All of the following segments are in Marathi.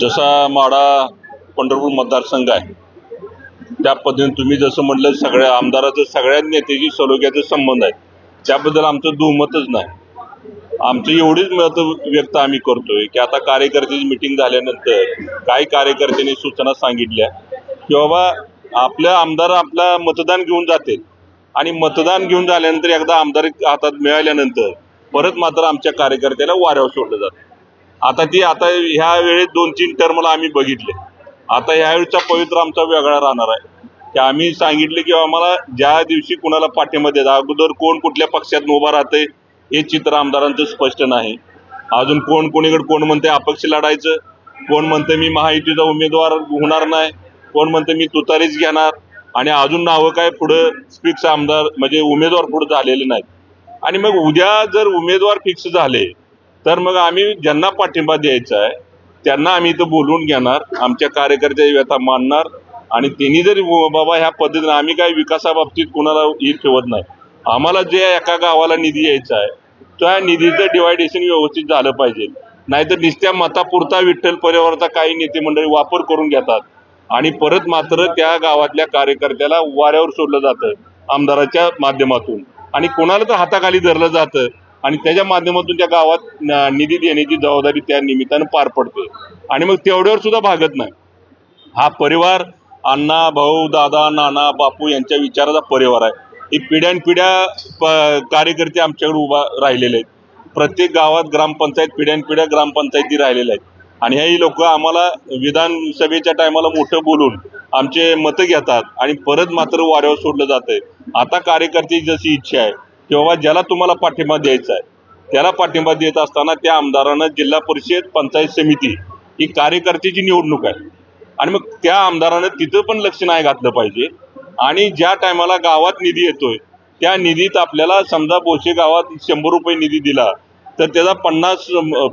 जसा माडा पंढरपूर मतदारसंघ आहे त्या पद्धतीने तुम्ही जसं म्हटलं सगळ्या आमदाराचं सगळ्या नेत्याची सलोख्याचे संबंध आहेत त्याबद्दल आमचं दुमतच नाही. आमची एवढीच मत व्यक्त आम्ही करतोय की आता कार्यकर्त्याची मिटिंग झाल्यानंतर काही कार्यकर्त्यांनी सूचना सांगितल्या की बाबा आपल्या आमदार आपला मतदान घेऊन जातील. आणि मतदान घेऊन झाल्यानंतर एकदा आमदार हातात मिळाल्यानंतर परत मात्र आमच्या कार्यकर्त्याला वाऱ्यावर सोडलं जातं. आता ती आता ह्या वेळेत दोन तीन टर्मला आम्ही बघितले. आता ह्यावेळेचा पवित्र आमचा वेगळा राहणार आहे. की आम्ही सांगितले की आम्हाला ज्या दिवशी कुणाला पाठिंबा द्यायचा अगोदर कोण कुठल्या पक्षात उभा राहते हे चित्र आमदारांचं स्पष्ट नाही. अजून कोण कोणीकडे कोण म्हणते अपक्ष लढायचं कोण म्हणते मी महायुतीचा उमेदवार होणार नाही कोण म्हणते मी तुतारीच घेणार आणि अजून नावं काय पुढं फिक्स आमदार म्हणजे उमेदवार पुढे झालेले नाहीत. आणि मग उद्या जर उमेदवार फिक्स झाले तर मग आम्ही ज्यांना पाठिंबा द्यायचा आहे त्यांना आम्ही इथं बोलवून घेणार आमच्या कार्यकर्त्या व्यथा मानणार आणि त्यांनी जरी बाबा ह्या पद्धतीने आम्ही काही विकासाबाबतीत कुणाला ही ठेवत नाही. आम्हाला जे एका गावाला निधी यायचा आहे त्या निधीचं डिवायडेशन व्यवस्थित झालं पाहिजे. नाहीतर नुसत्या मतापुरता विठ्ठल परिवाराचा काही नेते मंडळी वापर करून घेतात आणि परत मात्र त्या गावातल्या कार्यकर्त्याला वाऱ्यावर सोडलं जातं आमदाराच्या माध्यमातून. आणि कोणाला तर हाताखाली धरलं जातं आणि त्याच्या माध्यमातून त्या गावात निधी देण्याची जबाबदारी त्या निमित्तानं पार पडते. आणि मग तेवढ्यावर सुद्धा भागत नाही. हा परिवार अण्णा भाऊ दादा नाना बापू यांच्या विचाराचा परिवार आहे. ही पिढ्यानपिढ्या प- कार्यकर्ते आमच्याकडे उभा राहिलेले आहेत. प्रत्येक गावात ग्रामपंचायत पिढ्यानपिढ्या ग्रामपंचायती राहिलेल्या आहेत. आणि हेही लोक आम्हाला विधानसभेच्या टायमाला मोठं बोलून आमचे मतं घेतात आणि परत मात्र वाऱ्यावर सोडलं जातंय. आता कार्यकर्त्याची जशी इच्छा आहे किंवा ज्याला तुम्हाला पाठिंबा द्यायचा आहे त्याला पाठिंबा देत असताना त्या आमदारानं जिल्हा परिषद पंचायत समिती ही कार्यकर्त्याची निवडणूक आहे. आणि मग त्या आमदारानं तिथं पण लक्ष नाही घातलं पाहिजे. आणि ज्या टायमाला गावात निधी येतोय त्या निधीत आपल्याला समजा बोशे गावात शंभर रुपये निधी दिला तर त्याचा पन्नास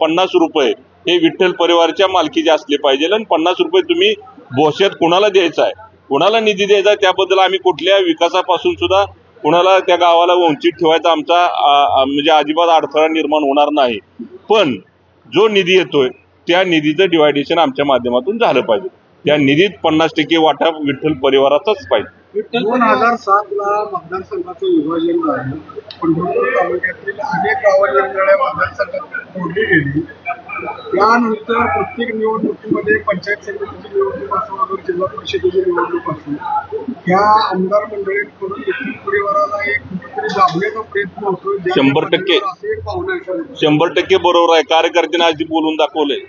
पन्नास रुपये हे विठ्ठल परिवारच्या मालकीचे असले पाहिजे आणि पन्नास रुपये तुम्ही बोशात कुणाला द्यायचा आहे? कुणाला निधी द्यायचा त्याबद्दल आम्ही कुठल्या विकासापासून सुद्धा कुणाला त्या गावाला वंचित ठेवायचा आमचा म्हणजे अजिबात अडथळा निर्माण होणार नाही. पण जो निधी येतोय त्या निधीचं डिवायडेशन आमच्या माध्यमातून झालं पाहिजे. त्या निधीत पन्नास टक्के वाटा विठ्ठल परिवाराचाच पाहिजे. दोन हजार सात ला मतदारसंघाचं विभाजन झालं. पंढरपूर तालुक्यातील अनेक गावं वेगवेगळ्या मतदारसंघात जोडली गेली. त्यानंतर प्रत्येक निवडणुकीमध्ये पंचायत समितीची निवडणूक असो अगर जिल्हा परिषदेची निवडणूक असो त्या आमदार मंडळींकडून देखील परिवाराला एक कुठेतरी दाबण्याचा प्रयत्न होतो शंभर टक्के. शंभर टक्के बरोबर आहे. कार्यकर्त्यांना आधी बोलून दाखवलंय.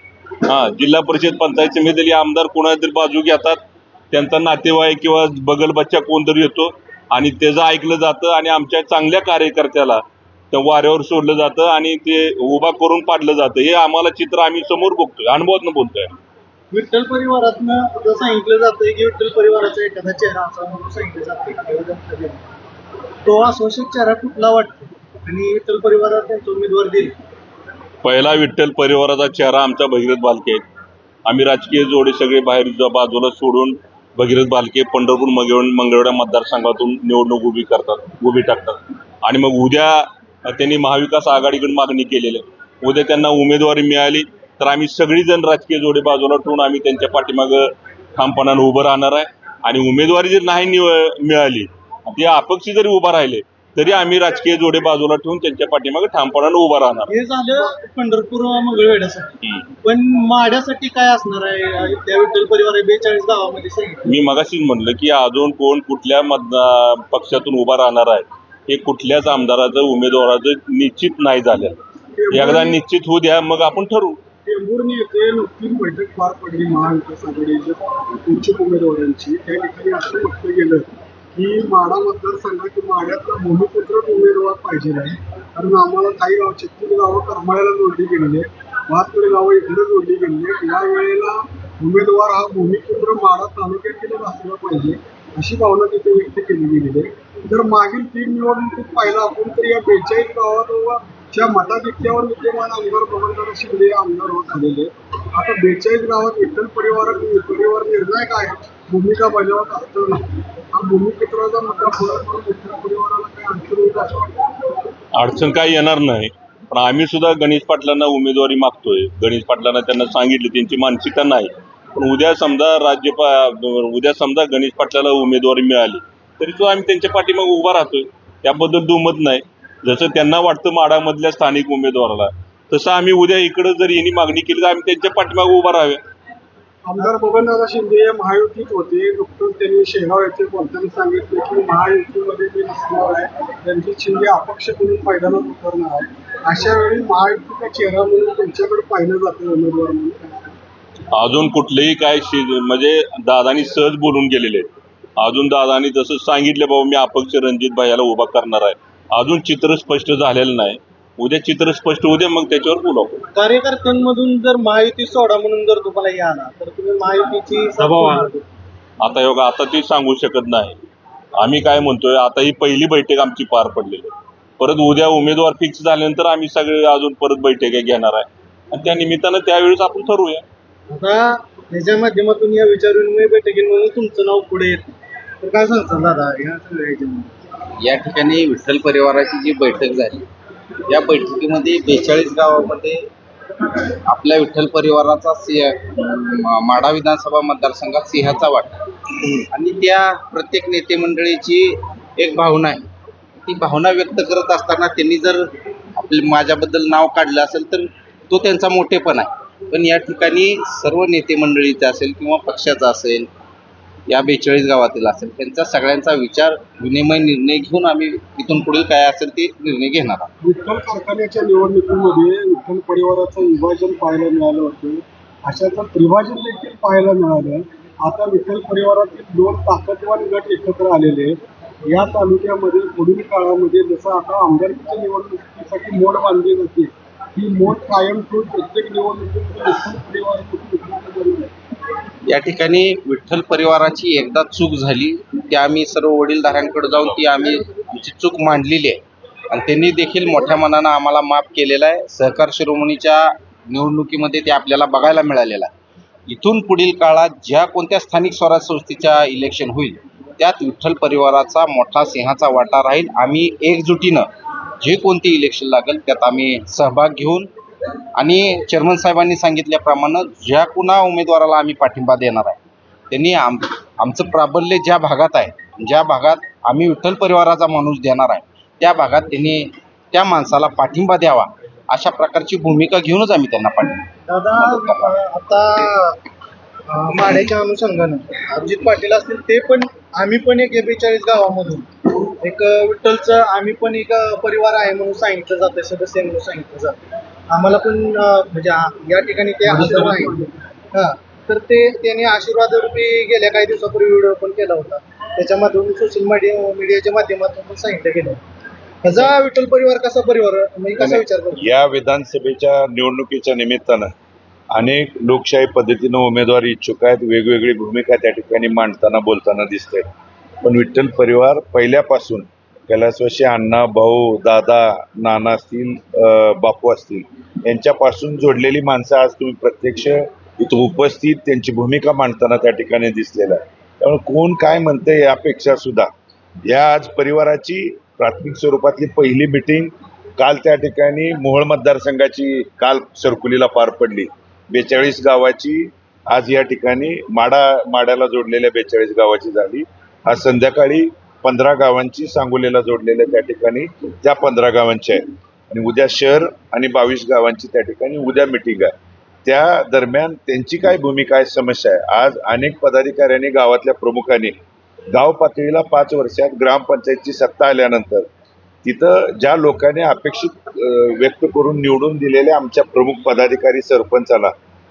हा जिल्हा परिषद पंचायत समितीतले आमदार कोणातरी बाजू घेतात त्यांचा नातेवाईक किंवा बगल बच्चा कोणतरी येतो आणि त्याचं ऐकलं जातं आणि आमच्या चांगल्या कार्यकर्त्याला त्या वाऱ्यावर सोडलं जातं आणि ते उभा करून पाडलं जातं. हे आम्हाला चित्र आम्ही समोर बघतोय अनुभवातनं बोलतोय. विठ्ठल परिवारातनं असं सांगितलं जातंय की विठ्ठल परिवाराचा एखादा चेहरा असा म्हणून सांगितलं वक्तव्य. तो अस्वस्थ चेहरा कुठला वाटतो? आणि विठ्ठल परिवारात त्यांचा उमेदवार देईल. पहिला विठ्ठल परिवाराचा चेहरा आमचा भगीरथ बालके आहेत. आम्ही राजकीय जोडे सगळे बाहेर बाजूला सोडून भगीरथ बालके पंढरपूर मंगळ मंगळवेढा मतदारसंघातून निवडणूक उभी करतात उभी टाकतात. आणि मग उद्या त्यांनी महाविकास आघाडीकडे मागणी केलेली आहे. उद्या त्यांना उमेदवारी मिळाली तर आम्ही सगळीजण राजकीय जोडे बाजूला ठेवून आम्ही त्यांच्या पाठीमागं ठामपणानं उभं राहणार आहे. आणि उमेदवारी जर नाही निव- मिळाली ते अपक्ष जरी उभा राहिले तरी आम्ही राजकीय जोडे बाजूला ठेवून त्यांच्या पाठीमागे ठामपणानं उभं राहणार. हे झालं पंढरपूर मंगळवेढ्यासाठी. पण माड्यासाठी काय असणार आहे? त्या विठ्ठल परिवार बेचाळीस गावामध्ये सांगितलं मी मगाशीच म्हणलं की अजून कोण कुठल्या मतदा पक्षातून उभा राहणार आहे? हे कुठल्याच आमदाराचं उमेदवाराचं निश्चित नाही झालं. एकदा निश्चित होऊ द्या मग आपण ठरवू. टेंभुर्णी येथे नुकतीच बैठक पार पडली महाविकास आघाडीच्या इच्छुक उमेदवारांची. त्या ठिकाणी असं म्हटलं गेलं की माडा मतदारसंघात माड्यातला भूमिपुत्र उमेदवार पाहिजे नाही. कारण आम्हाला काही गाव छत्तीस गावं करमाळ्याला जोडली गेलेली आहे बहात्तर गावं इकडे जोडली गेलेली आहेत. या वेळेला उमेदवार हा भूमिपुत्र माडा तालुक्यातीलच असला पाहिजे अशी भावना तिथे व्यक्त केली गेलेली आहे. जर मागील तीन निवडणुकीत पाहिलं आपण तर या बेचाळीस गावात च्या मताधिक्यावर विद्यमान आमदार प्रबंधक शिंदे आमदार होत आलेले आता बेचाळीस गावात विठ्ठल परिवार परिवार काय आहे भूमिका बजावत असतो हा भूमिपुत्राचा मोठा परिवाराला काय अडचण होईल असं वाटतं अडचण काही येणार नाही. पण आम्ही सुद्धा गणेश पाटलांना उमेदवारी मागतोय. गणेश पाटलांना त्यांना सांगितलं त्यांची मानसिकता नाही. पण उद्या समजा राज्यपा उद्या समजा गणेश पाटलाला उमेदवारी मिळाली तरी सुद्धा आम्ही त्यांच्या पाठीमागे उभा राहतोय. त्याबद्दल दुमत नाही. जसं त्यांना वाटतं माडामधल्या स्थानिक उमेदवाराला तसं आम्ही उद्या इकडं जर यांनी मागणी केली तर आम्ही त्यांच्या पाठीमागे उभा राहावे. आमदार बबनदादा शिंदे हे महायुतीत होते. नुकतंच त्यांनी शेगाव येथे बोलताना सांगितले की महायुतीमध्ये मी नसणार आहे. त्यांची शिंदे अपक्ष म्हणून मैदानात उतरणार आहे. अशा वेळी महायुतीचा चेहरा म्हणून तुमच्याकडे पाहिलं जातं उमेदवार म्हणून. अजून कुठलेही काय म्हणजे दादानी सहज बोलून गेलेले आहेत. अजून दादानी जसं सांगितलं बाबा मी अपक्ष रणजित भाईला उभा करणार आहे. अजून चित्र स्पष्ट झालेलं नाही. उद्या चित्र स्पष्ट होऊ दे मग त्याच्यावर बोलू आपण. कार्यकर्त्यांमधून जर महायुती सोडा म्हणून जर तुम्हाला हे आला तर तुम्ही महायुतीची दबाव? आता योगा आता ती सांगू शकत नाही. आम्ही काय म्हणतोय आता ही पहिली बैठक आमची पार पडलेली आहे. परत उद्या उमेदवार फिक्स झाल्यानंतर आम्ही सगळे अजून परत बैठका घेणार आहे. आणि त्या निमित्तानं त्यावेळेस आपण ठरवूया. आता त्याच्या माध्यमातून या विचार विनिमय बैठकींमधून तुमचं नाव पुढे येतं तर काय सांगताल दादा या सगळ्या ह्याच्यामध्ये? या ठिकाणी विठ्ठल परिवाराची जी बैठक झाली या बैठकीमध्ये बेचाळीस गावामध्ये आपल्या विठ्ठल परिवाराचा सिंह माढा विधानसभा मतदारसंघात सिंहाचा वाटा. आणि त्या प्रत्येक नेते मंडळीची एक भावना आहे. ती भावना व्यक्त करत असताना त्यांनी जर आपले माझ्याबद्दल नाव काढलं असेल तर तो त्यांचा मोठेपण आहे. पण या ठिकाणी सर्व नेते मंडळीचा असेल किंवा पक्षाचा असेल या बेचाळीस गावातील असेल. त्यांचा सगळ्यांचा विचार विनिमय निर्णय घेऊन आम्ही इथून पुढील काय असेल ते निर्णय घेणार आहोत. विठ्ठल कारखान्याच्या निवडणुकीमध्ये विठ्ठल परिवाराचं विभाजन पाहायला मिळालं होतं. अशाचं त्रिभाजन देखील पाहायला मिळालं. आता विठ्ठल परिवारातील दोन ताकदवान गट एकत्र आलेले या तालुक्यामध्ये पुढील काळामध्ये जसं आता आमदारकीच्या निवडणुकीसाठी मोड बांधली जाते ही मोड कायम ठेवून प्रत्येक निवडणुकीमध्ये विठ्ठल परिवार या ठिकाणी विठ्ठल परिवाराची एकदा चूक झाली. ती आम्ही सर्व वडीलधाऱ्यांकडे जाऊन ती आम्ही आमची चूक मांडलेली आहे. आणि त्यांनी देखील मोठ्या मनानं आम्हाला माफ केलेलं आहे. सहकार शिरोमणीच्या निवडणुकीमध्ये ते आपल्याला बघायला मिळालेलं आहे. इथून पुढील काळात ज्या कोणत्या स्थानिक स्वराज संस्थेच्या इलेक्शन होईल त्यात विठ्ठल परिवाराचा मोठा सिंहाचा वाटा राहील. आम्ही एकजुटीनं जे कोणते इलेक्शन लागेल त्यात आम्ही सहभाग घेऊन आणि चेअरमन साहेबांनी सांगितल्याप्रमाणे ज्या कुणा उमेदवाराला आम्ही पाठिंबा देणार आहे त्यांनी आम आमचं प्राबल्य ज्या भागात आहे ज्या भागात आम्ही विठ्ठल परिवाराचा माणूस देणार आहे त्या भागात त्यांनी त्या माणसाला पाठिंबा द्यावा अशा प्रकारची भूमिका घेऊनच आम्ही त्यांना पाठिंबा दादा आता माड्याच्या अनुषंगानं अभिजित पाटील असतील ते पण आम्ही पण एक बेचाळीस गावामधून. एक विठ्ठलचं आम्ही पण एक परिवार आहे म्हणून सांगितलं जातं सदस्य म्हणून सांगितलं जातं आम्हाला पण म्हणजे या ठिकाणी ते हजर आहे. हा तर ते त्यांनी आशीर्वाद रूपी गेल्या काही दिवसापूर्वी व्हिडिओ पण केला होता. त्याच्या माध्यमातून सोशल मीडिया मीडियाच्या माध्यमातून पण सांगितलं गेलं. ह्याचा विठ्ठल परिवार कसा परिवार? म्हणजे कसा विचार करतो या विधानसभेच्या निवडणुकीच्या निमित्तानं अनेक लोकशाही पद्धतीनं उमेदवारी इच्छुक आहेत वेगवेगळी भूमिका त्या ठिकाणी मांडताना बोलताना दिसते पण विठ्ठल परिवार पहिल्यापासून कैलासवासी अण्णा भाऊ दादा नाना असतील बापू असतील यांच्यापासून जोडलेली माणसं आज तुम्ही प्रत्यक्ष इथं उपस्थित त्यांची भूमिका मांडताना त्या ठिकाणी दिसलेलं आहे. त्यामुळे कोण काय म्हणतं यापेक्षा सुद्धा या आज परिवाराची प्राथमिक स्वरूपातली पहिली मिटिंग काल त्या ठिकाणी मोहोळ मतदारसंघाची काल सरकुलीला पार पडली. बेचाळीस गावाची आज या ठिकाणी माडा माड्याला जोडलेल्या बेचाळीस गावाची झाली. आज संध्याकाळी पंधरा गावांची सांगोलीला जोडलेल्या त्या ठिकाणी त्या पंधरा गावांची आहे आणि उद्या शहर आणि बावीस गावांची त्या ठिकाणी उद्या मिटिंग आहे. त्या दरम्यान त्यांची काय भूमिका आहे समस्या आहे? आज अनेक पदाधिकाऱ्यांनी गावातल्या प्रमुखांनी गाव पातळीला पाच वर्षात ग्रामपंचायतची सत्ता आल्यानंतर तिथं ज्या लोकांनी अपेक्षित व्यक्त करून निवडून दिलेल्या आमच्या प्रमुख पदाधिकारी सरपंचाला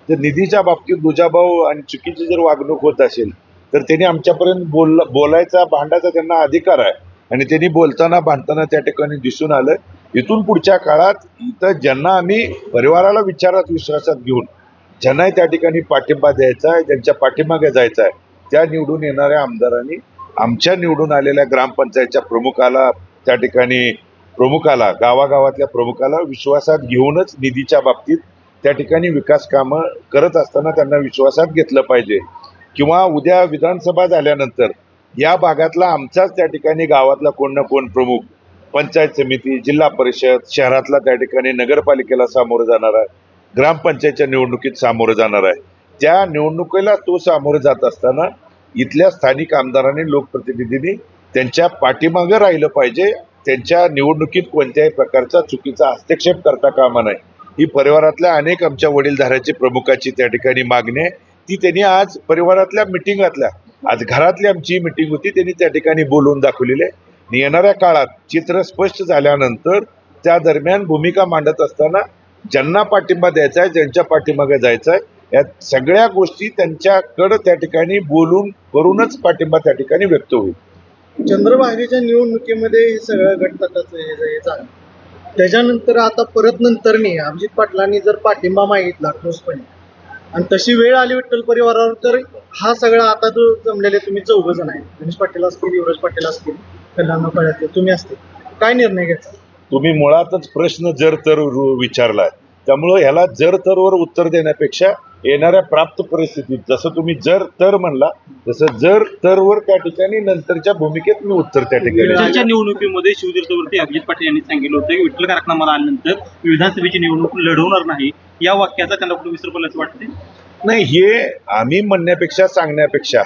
तर निधीच्या बाबतीत दुजाभाव आणि चुकीची जर वागणूक होत असेल तर त्यांनी आमच्यापर्यंत बोल बोलायचा भांडायचा त्यांना अधिकार आहे. आणि त्यांनी बोलताना भांडताना त्या ठिकाणी दिसून आलं इथून पुढच्या काळात इथं ज्यांना आम्ही परिवाराला विचारात विश्वासात घेऊन ज्यांनाही त्या ठिकाणी पाठिंबा द्यायचा आहे ज्यांच्या पाठीमागे जायचा आहे त्या निवडून येणाऱ्या आमदारांनी आमच्या निवडून आलेल्या ग्रामपंचायतच्या प्रमुखाला त्या ठिकाणी प्रमुखाला गावागावातल्या प्रमुखाला विश्वासात घेऊनच निधीच्या बाबतीत त्या ठिकाणी विकास कामं करत असताना त्यांना विश्वासात घेतलं पाहिजे. किंवा उद्या विधानसभा झाल्यानंतर या भागातला आमचाच त्या ठिकाणी गावातला कोण ना कोण प्रमुख पंचायत समिती जिल्हा परिषद शहरातला त्या ठिकाणी नगरपालिकेला सामोरं जाणार आहे. ग्रामपंचायतच्या निवडणुकीत सामोरं जाणार आहे. त्या निवडणुकीला तो सामोरं जात असताना इथल्या स्थानिक आमदारांनी लोकप्रतिनिधींनी त्यांच्या पाठीमागं राहिलं पाहिजे. त्यांच्या निवडणुकीत कोणत्याही प्रकारचा चुकीचा हस्तक्षेप करता कामा नये. ही परिवारातल्या अनेक आमच्या वडीलधाऱ्याची प्रमुखाची त्या ठिकाणी मागणी आहे. ती त्यांनी आज परिवारातल्या मिटिंगातल्या आज घरातली आमची मिटिंग होती त्यांनी त्या ठिकाणी बोलून दाखवलेले. आणि येणाऱ्या काळात चित्र स्पष्ट झाल्यानंतर त्या दरम्यान भूमिका मांडत असताना ज्यांना पाठिंबा द्यायचा आहे ज्यांच्या पाठिंबागे जायचा आहे या सगळ्या गोष्टी त्यांच्याकडं त्या ठिकाणी बोलून करूनच पाठिंबा त्या ठिकाणी व्यक्त होईल. चंद्रभागेच्या निवडणुकीमध्ये हे सगळं गटतटाचं हे त्याच्यानंतर आता परत नंतरनी अभिजित पाटलांनी जर पाठिंबा मागितला ठोसपणे आणि तशी वेळ आली विठ्ठल परिवारावर तर हा सगळा आता जो जमलेले तुम्ही चौघ जण आहे गणेश पाटील असतील युवराज पाटील असतील कल्याण पाटील तुम्ही असतील. काय निर्णय घ्यायचा? तुम्ही मुळातच प्रश्न जर तर विचारलाय त्यामुळं ह्याला जर तरवर उत्तर देण्यापेक्षा येणाऱ्या प्राप्त परिस्थितीत जसं तुम्ही जर तर म्हणला तसं जर तरवर त्या ठिकाणी नंतरच्या भूमिकेत मी उत्तर त्या ठिकाणी निवडणुकीमध्ये शिवतीर्थवरती अभिजित पाटील यांनी सांगितलं होतं की विठ्ठल कारखाना आल्यानंतर विधानसभेची निवडणूक लढवणार नाही. या वाक्याचा त्यांना कुठे विसर पडल्याचं वाटते नाही हे आम्ही म्हणण्यापेक्षा सांगण्यापेक्षा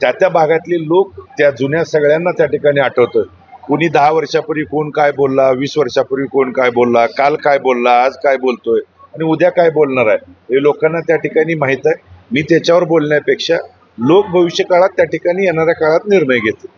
त्या त्या भागातले लोक त्या जुन्या सगळ्यांना त्या ठिकाणी आठवतं कोणी दहा वर्षापूर्वी कोण काय बोलला वीस वर्षापूर्वी कोण काय बोलला काल काय बोलला आज काय बोलतोय. आणि उद्या काय बोलणार आहे? हे लोकांना त्या ठिकाणी माहीत आहे. मी त्याच्यावर बोलण्यापेक्षा लोक भविष्य काळात त्या ठिकाणी येणाऱ्या काळात निर्णय घेतील.